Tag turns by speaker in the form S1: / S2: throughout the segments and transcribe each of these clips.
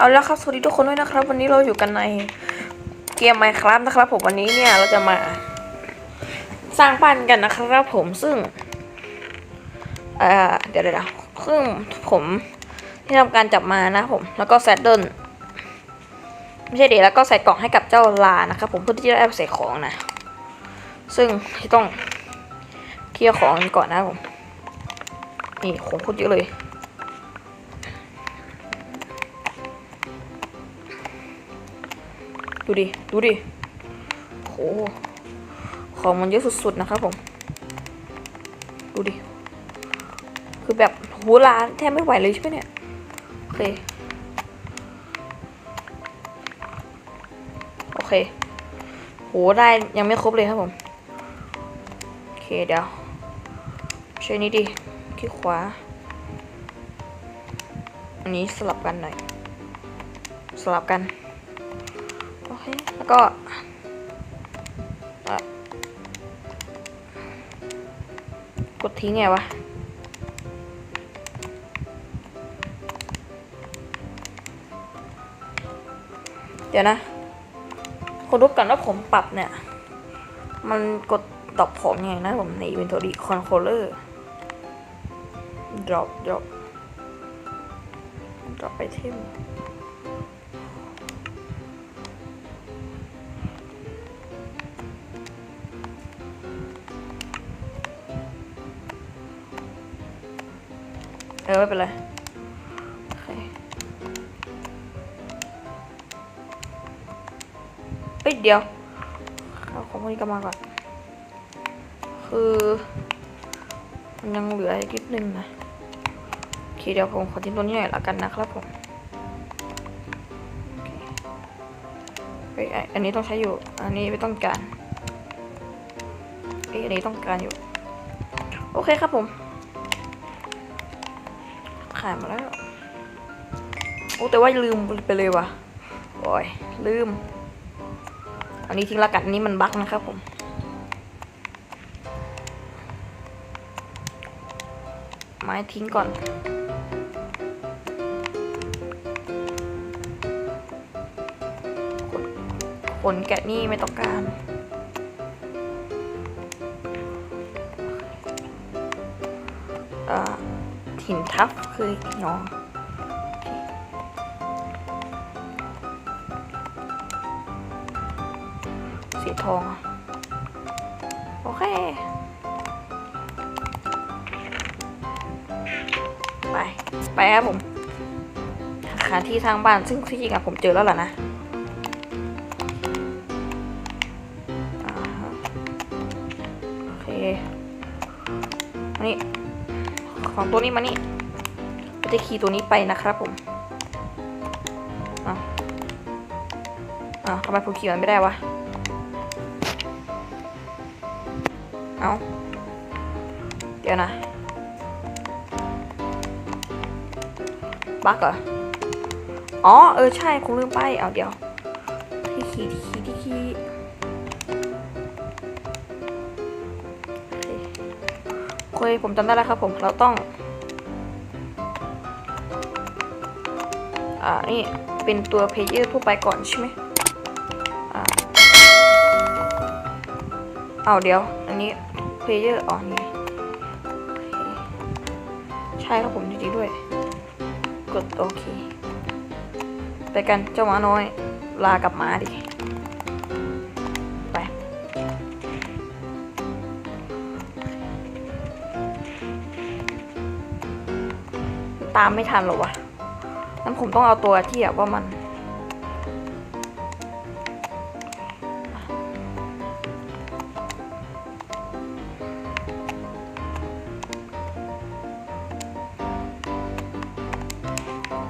S1: เอาแล้วครับสวัสดีทุกคนด้วยนะครับ วันนี้เราอยู่กันในเกม Minecraft นะครับ ผมวันนี้เนี่ยเราจะมาสร้างบ้านกันนะครับ ผมซึ่งเอ่อเดี๋ยวเดี๋ยวเดี๋ยวซึ่งผมที่ทำการจับมานะผม แล้วก็แซดเดิลไม่ใช่เดี๋ยวแล้วก็ใส่กล่องให้กับเจ้าลานะครับผมเพื่อที่จะได้เอาไปใส่ของนะ ซึ่งที่ต้องเคลียร์ของก่อนนะผมนี่ของโคตรเยอะเลย ดูดิ ดูดิโหของมันเยอะสุดๆนะครับผม ดูดิ คือแบบโหร้านแทบไม่ไหวเลยใช่ไหมเนี่ย โอเค โอเค โห ได้ยังไม่ครบเลยครับผม โอเค เดี๋ยวใช้นี้ดิคลิกขวา อันนี้สลับกันหน่อย สลับกัน แล้วก็กดทิ้งไงวะเดี๋ยวนะคนรู้กันว่าผมปรับเนี่ย มันกดดรอปของยังไงนะผมใน inventory controller drop drop drop item เออไม่เป็นไรโอเคเฮ้ยเดี๋ยวเอาของพวกนี้กลับมาก่อน คือมันยังเหลืออีกนิดนึงนะโอเคเดี๋ยวผมขอทิ้งตัวนี้หน่อยละกันนะครับผมโอเฮ้ยอันอันนี้ต้องใช้อยู่ อันนี้ไม่ต้องการเอ้ยอันนี้ต้องการอยู่ โอเคครับผม ขายมาแล้ว โอ้แต่ว่าลืมไปเลยว่ะ โอ้ยลืม อันนี้ทิ้งละกันอันนี้มันบั๊กนะครับผม ไม้ทิ้งก่อนขนขนแกะนี่ไม่ต้องการ หินทับคือหนอสีทอง โอเค ไป ไปครับผมหาที่ทางบ้านซึ่งที่จริงอะผมเจอแล้วแหละนะโอเคนนี้ของตัวนี้มานี่ ก็จะขี่ตัวนี้ไปนะครับผมอ้าอ้าทำไมผมขี่มันไม่ได้วะ เอาเดี๋ยวนะบั๊กเหรอ อ๋อ เออ ใช่คงลืมไป เอาเดี๋ยว ที่ขี่ที่ขี่ที่ขี่คโอเคผมจำได้แล้วครับผม เราต้อง อ่านี่เป็นตัวเพลเยอร์ทั่วไปก่อนใช่ไหมอ่าเอาเดี๋ยว อันนี้เพลเยอร์อ๋อนี่ใช่ครับผมจริงๆด้วย กดโอเค ไปกันเจ้าหมาน้อย ลากับหมาดิไปตามไม่ทันหรอวะ งั้นผมต้องเอาตัวที่แบว่ามัน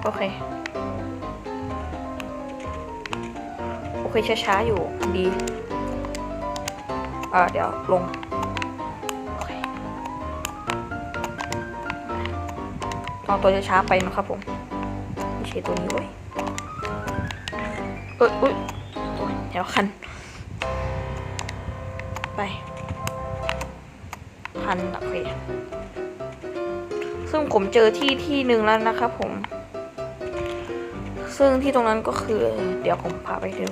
S1: โอเค โอเค ช้าๆ อยู่ดี อ่า เดี๋ยวลงโอเคต้องตัวช้าๆไปนะครับผม่ตัวนี้เว้ยเอ้ยอุ้ยเดี๋ยวคัน ไป คันโอเคซึ่งผมเจอที่ที่หนึ่งแล้วนะครับผม ซึ่งที่ตรงนั้นก็คือ เดี๋ยวผมพาไปดู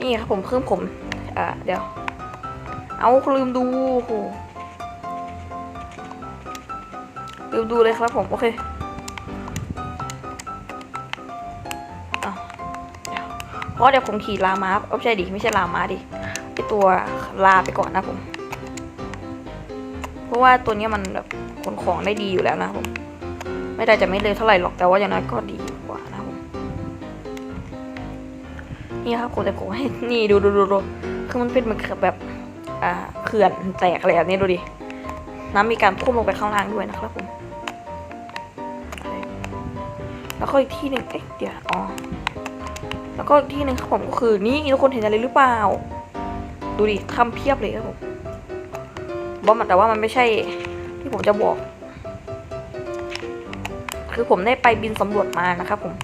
S1: นี่ครับผมเพิ่มผม อ่า เดี๋ยว เอาลืมดูโอ้ ลืมดูเลยครับผมโอเคเอาเดี๋ยวเพราะเดี๋ยวผมขี่ลามาเอ้าไม่ใช่ดิไม่ใช่ลามาดิไอตัวลาไปก่อนนะผม เพราะว่าตัวเนี้ยมันแบบขนของได้ดีอยู่แล้วนะผม ไม่ได้จะไม่เลยเท่าไหร่หรอกแต่ว่าอย่างน้อยก็ดีกว่านะผมนี่ครับโคแต่โคให้นี่ดูดูดูดูคือมันเป็นเหมือนกับแบบอ่าเขื่อนแตกอะไรแบบนี้ดูดิน้ำมีการท่วมลงไปข้างล่างด้วยนะครับผม แล้วก็อีกที่หนึ่งเอ๊ะเดี๋ยวอ๋อแล้วก็อีกที่หนึ่งครับผมก็คือนี่ทุกคนเห็นอะไรหรือเปล่า ดูดิทำเพียบเลยครับผมบอมันแต่ว่ามันไม่ใช่ที่ผมจะบอก คือผมได้ไปบินสำรวจมานะครับผม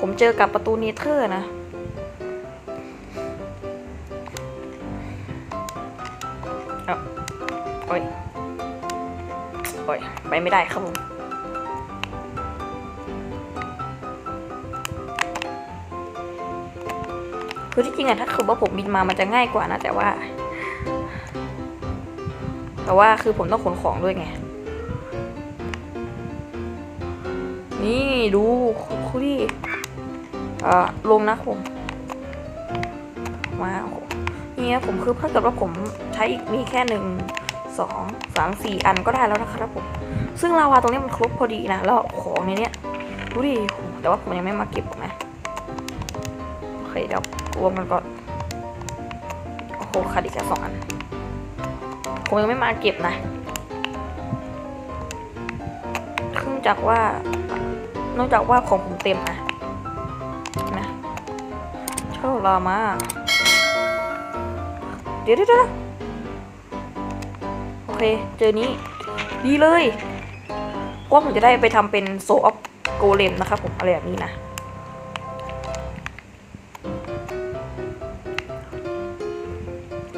S1: ผมเจอกับประตูเนเธอร์นะ เอาโอ้ยโอ้ยไปไม่ได้ครับผม คือที่จริงอะถ้าคือว่าผมบินมามันจะง่ายกว่านะ แต่ว่า แต่ว่าคือผมต้องขนของด้วยไง นี่ดูคุดิอ่าลงนะผมมาโอ้โหนี่นะผมคือถ้าเกิดว่าผมใช้อีกมีแค่หนึ่งสองสามสี่อันก็ได้แล้วนะครับผม ซึ่งลาวาตรงนี้มันครบพอดีนะแล้วของในเนี้ยดูดิโหแต่ว่าผมยังไม่มาเก็บนะโอเคเดี๋ยว รวมกันก่อน โอ้โหขาดอีกแค่สองอัน ผมยังไม่มาเก็บนะเนื่องจากว่า นอกจากว่าของผมเต็มนะนะเช่าลามา เดี๋ยวเดี๋ยวเดี๋ยวโอเค เจอนี้ ดีเลยว่าผมจะได้ไปทำเป็นโซออฟโกเลมนะครับผมอะไรแบบนี้นะ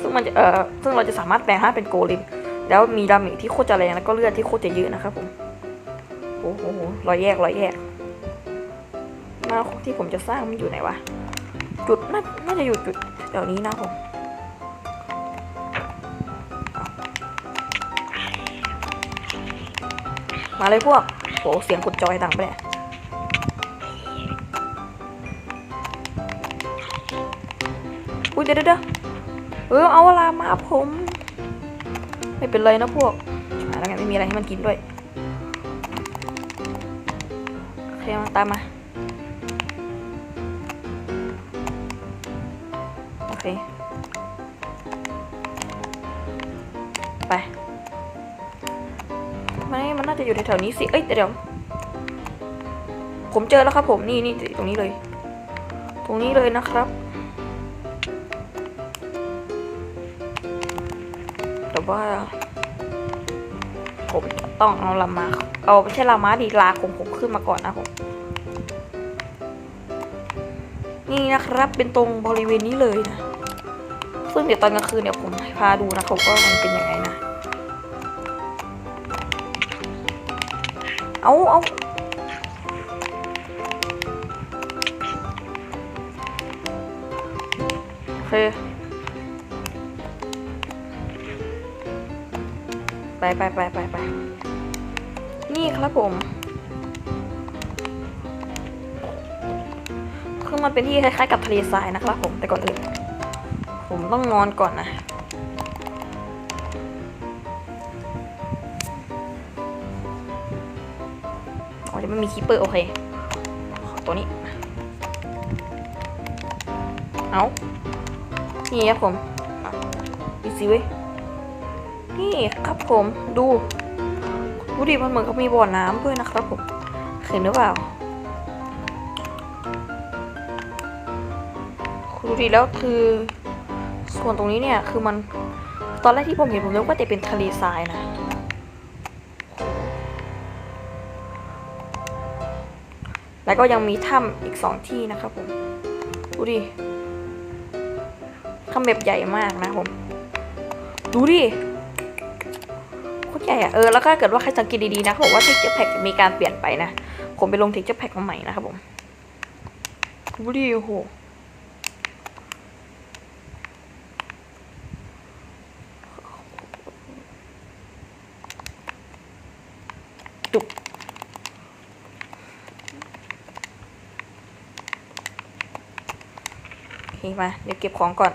S1: ซึ่งมันเอ่อซึ่งเราจะสามารถแปลงให้เป็นโกเลมแล้วมีดาเมจที่โคตรจะแรงแล้วก็เลือดที่โคตรจะเยอะนะครับผมโอ้โหรอยแยกรอยแยกหน้าที่ผมจะสร้างมันอยู่ไหนวะจุดน่าน่าจะอยู่จุดแถวนี้นะผมมาเลยพวกโหเสียงกดจอยดังไปเนี่ยอุ้ยเดี๋ยวเดี๋ยว เออเอาเวลามาผม ไม่เป็นไรนะพวกแล้วไงไม่มีอะไรให้มันกินด้วยโอเคมาตามมาโอเคไปมันมันน่าจะอยู่แถวๆนี้สิ เอ้ยเดี๋ยวผมเจอแล้วครับผมนี่นี่ตรงนี้เลย ตรงนี้เลยนะครับ ว่า ผมต้องเอาลามา เอาไม่ใช่ลามาดีลาของผมขึ้นมาก่อนนะผม นี่นะครับเป็นตรงบริเวณนี้เลยนะ ซึ่งเดี๋ยวตอนกลางคืนเดี๋ยวผมพาดูนะครับว่ามันเป็นยังไงนะ เอาเอาโอเค ไปไปไปไปไปนี่ครับผม คือมันเป็นที่คล้ายๆกับทะเลทรายนะครับผม แต่ก่อนอื่น ผมต้องนอนก่อนนะอ๋อจะไม่มีคีเปอร์โอเค ขอตัวนี้ เอานี่ครับผมอะดูสิเว้ย นี่ครับผมดูดูดิมันเหมือนกับมีบ่อน้ำด้วยนะครับผมเห็นหรือเปล่าดูดิแล้วคือส่วนตรงนี้เนี่ยคือมันตอนแรกที่ผมเห็นผมนึกว่าจะเป็นทะเลทรายนะแล้วก็ยังมีถ้ำอีกสองที่นะครับผมดูดิถ้ำแบบใหญ่มากนะผมดูดิ โคตรใหญ่อะเออแล้วก็เกิดว่าใครสังเกตดีๆนะเขาบอกว่า texture pack มีการเปลี่ยนไปนะ ผมไปลง texture pack มาใหม่นะครับผมดูดิโอ้โหจุกโอเคมา เดี๋ยวเก็บของก่อน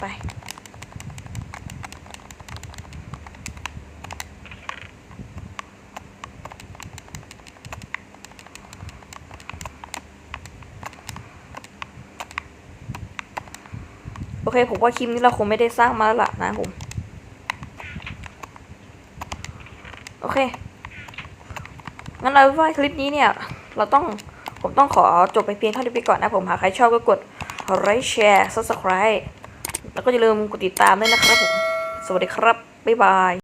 S1: ไป โอเค ผมว่าคลิปนี้เราคงไม่ได้สร้างมาแล้วล่ะนะผม โอเค งั้นเราว่าคลิปนี้เนี่ย เราต้อง ผมต้องขอจบไปเพียงเท่านี้ไปก่อนนะผมหากใครชอบก็กดไลค์แชร์ subscribe แล้วก็อย่าลืมกดติดตามด้วยนะครับผม สวัสดีครับ บ๊ายบาย